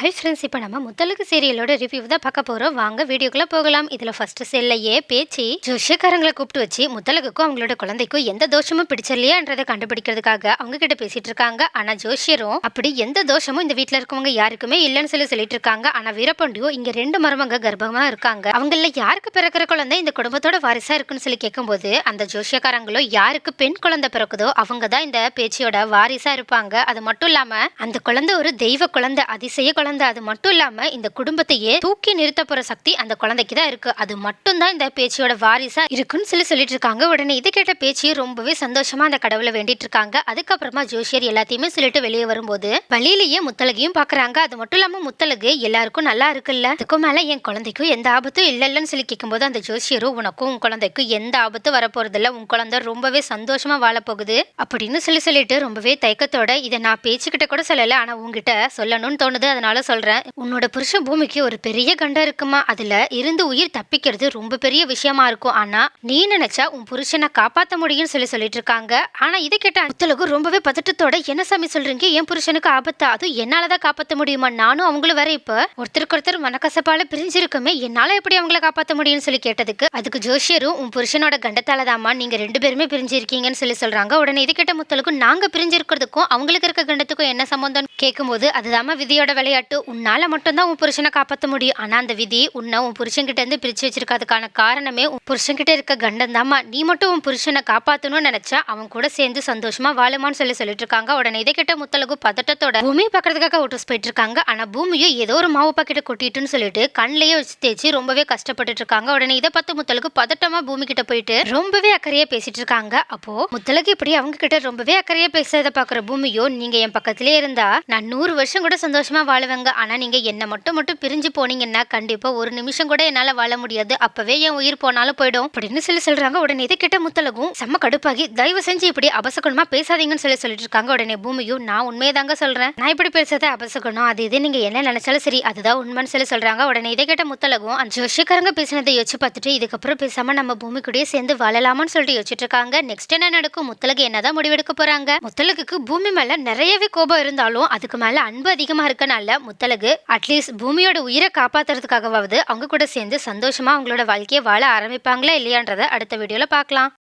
Hi friends இப்போ நம்ம முத்தலுக்கு சீரியலோட review தான் பார்க்க போகிறோம் வாங்க வீடியோக்குள்ளே போகலாம். இதில் ஃபர்ஸ்ட் செல்லையே பேச்சு ஜோஷியக்காரங்களை கூப்பிட்டு வச்சு முத்தலகுக்கும் அவங்களோட குழந்தைக்கும் எந்த தோஷமும் பிடிச்சிடலையான்றதை கண்டுபிடிக்கிறதுக்காக அவங்க கிட்ட பேசிட்டு இருக்காங்க. ஆனால் ஜோஷியரும் அப்படி எந்த தோஷமும் இந்த வீட்டில் இருக்கவங்க யாருக்குமே இல்லைன்னு சொல்லி சொல்லிட்டு இருக்காங்க. ஆனால் வீரபாண்டியும் இங்கே ரெண்டு மருமங்க கர்ப்பமாக இருக்காங்க. அவங்கள யாருக்கு பிறக்கிற குழந்தை? இந்த குடும்பத்தோட வாரிசாக இருக்குன்னு சொல்லி கேட்கும்போது அந்த ஜோஷியக்காரங்களோ யாருக்கு பெண் குழந்தை பிறக்குதோ அவங்க தான் இந்த பேச்சியோட வாரிசாக இருப்பாங்க. அது மட்டும் இல்லாமல் அந்த குழந்தை ஒரு தெய்வ குழந்தை அதிசய குழந்தை அது மட்டும் இல்லாம இந்த குடும்பத்தையே தூக்கி நிறுத்த போற சக்தி அந்த குழந்தைக்கு தான் இருக்கு. அது மட்டும் தான் இந்த பேச்சியோட வாரிசா இருக்குன்னு சொல்லி சொல்லிட்டு இருக்காங்க. உடனே இதை கேட்ட பேச்சியை ரொம்பவே சந்தோஷமா அந்த கடவுளை வேண்டிட்டு இருக்காங்க. அதுக்கப்புறமா ஜோஷியர் எல்லாத்தையுமே சொல்லிட்டு வெளியே வரும்போது வழியிலேயே முத்தலகையும் பாக்குறாங்க. அது மட்டும் இல்லாம முத்தலகு எல்லாருக்கும் நல்லா இருக்குல்ல? அதுக்கும் மேல என் குழந்தைக்கும் எந்த ஆபத்தும் இல்லைன்னு சொல்லி கேட்கும்போது அந்த ஜோஷியரும் உனக்கும் உன் குழந்தைக்கும் எந்த ஆபத்தும் வரப்போறதில்ல. உன் குழந்தை ரொம்பவே சந்தோஷமா வாழ போகுது அப்படின்னு சொல்லி சொல்லிட்டு ரொம்பவே தயக்கத்தோட இதை நான் பேச்சுக்கிட்ட கூட சொல்லல. ஆனா உங்ககிட்ட சொல்லணும்னு தோணுது. அதனால சொல்கிறேன் உன்னோட புருஷ பூமிக்கு ஒரு பெரிய கண்டம் இருக்குமா? அதில் இருந்து உயிர் தப்பிக்கிறது ரொம்ப பெரிய விஷயமா இருக்கும். ஆனால் நீ நினைச்சா உன் புருஷனை காப்பாற்ற முடியும்னு சொல்லி சொல்லிட்டு இருக்காங்க. ஆனால் இதை கேட்ட முத்தலகு ரொம்பவே பதட்டத்தோட என்ன சாமி சொல்கிறீங்க என் புருஷனுக்கு ஆபத்தா? அதுவும் என்னாலதான் காப்பாற்ற முடியுமா? நானும் அவங்களும் வேற இப்போ ஒருத்தருக்கு ஒருத்தர் மனக்கசப்பால பிரிஞ்சிருக்குமே என்னால் எப்படி அவங்கள காப்பாற்ற முடியும்னு சொல்லி கேட்டதுக்கு? அதுக்கு ஜோஷியரும் உன் புருஷனோட கண்டத்தால தாமா நீங்க ரெண்டு பேருமே பிரிஞ்சிருக்கீங்கன்னு சொல்லி சொல்றாங்க. உடனே இது கேட்ட முத்தலுக்கும் நாங்க பிரிஞ்சிருக்கிறதுக்கும் அவங்களுக்கு இருக்க கண்டத்துக்கும் என்ன சம்பந்தம் கேட்கும்போது அதுதாம்மா விதியோட விளையாட்டு. உன்னால் மட்டும்தான் உன் புருஷனை காப்பாற்ற முடியும். ஆனால் அந்த விதி உன்னை உன் புருஷன்கிட்ட இருந்து பிரித்து வச்சிருக்கிறதுக்கான காரணமே உன் புருஷன்கிட்ட இருக்க கண்டந்தாம்மா நீ மட்டும் உன் புருஷனை காப்பாற்றணும்னு நினச்சா அவன் கூட சேர்ந்து சந்தோஷமாக வாழுமான்னு சொல்லி சொல்லிட்டு இருக்காங்க. உடனே இதை கிட்ட முத்தலகு பதட்டத்தோட பூமியை பார்க்கறதுக்காக ஓட்டோஸ் போயிட்டு இருக்காங்க. ஆனால் பூமியும் ஏதோ ஒரு மாவு பாக்கெட்டை கொட்டிட்டுன்னு சொல்லிட்டு கண்ணிலேயே வச்சு தேய்ச்சி ரொம்பவே கஷ்டப்பட்டுட்டு இருக்காங்க. உடனே இதை பார்த்து முத்தலகு பதட்டமாக பூமி கிட்ட போயிட்டு ரொம்பவே அக்கறையாக பேசிட்டு இருக்காங்க. அப்போ முத்தலகு இப்படி அவங்க கிட்ட ரொம்பவே அக்கறையாக பேசுறதை பார்க்குற பூமியோ நீங்கள் என் பக்கத்திலே இருந்தா நான் நூறு வருஷம் கூட சந்தோஷமாக வாழுவேங்க. ஆனா நீங்க என்னை மட்டும் மட்டும் பிரிஞ்சு போனீங்கன்னா கண்டிப்பாக ஒரு நிமிஷம் கூட என்னால் வாழ முடியாது. அப்போவே என் உயிர் போனாலும் போயிடும். அப்படின்னு சொல்லி சொல்றாங்க. உடனே இதை கிட்ட முத்தலகும். செம்ம கடுப்பாகி தயவு செஞ்சு இப்படி அபசகுணமாக பேசாதீங்கன்னு சொல்லி சொல்லிட்டு இருக்காங்க. உடனே பூமியும் நான் உண்மையை தாங்க சொல்கிறேன் நான் இப்படி பேசுறத அபசகுணம். அது இது நீங்கள் என்ன நினச்சாலும் சரி அதுதான் உண்மைன்னு சொல்லி சொல்கிறாங்க உடனே இதை கேட்ட முத்தலகும். அந்த ஜோஷிக்காரங்க பேசினதை யோசிச்சு பார்த்துட்டு இதுக்கப்புறம் பேசாமல் நம்ம பூமி கூடயே சேர்ந்து வாழலாமான்னு சொல்லிட்டு யோசிச்சுட்டு இருக்காங்க. நெக்ஸ்ட் என்ன நடக்கும்? முத்தலகு என்னதான் முடிவெடுக்க போகிறாங்க முத்தலகுக்கு பூமி மேலே நிறையவே கோபம் இருந்தாலும் அதுக்கு மேலே அன்பு அதிகமாக இருக்கனால முத்தலகு அட்லீஸ்ட் பூமியோட உயிரை காப்பாத்துறதுக்காகவாவது அவங்க கூட சேர்ந்து சந்தோஷமா அவங்களோட வாழ்க்கையை வாழ ஆரம்பிப்பாங்களா இல்லையான்றதை அடுத்த வீடியோல பார்க்கலாம்.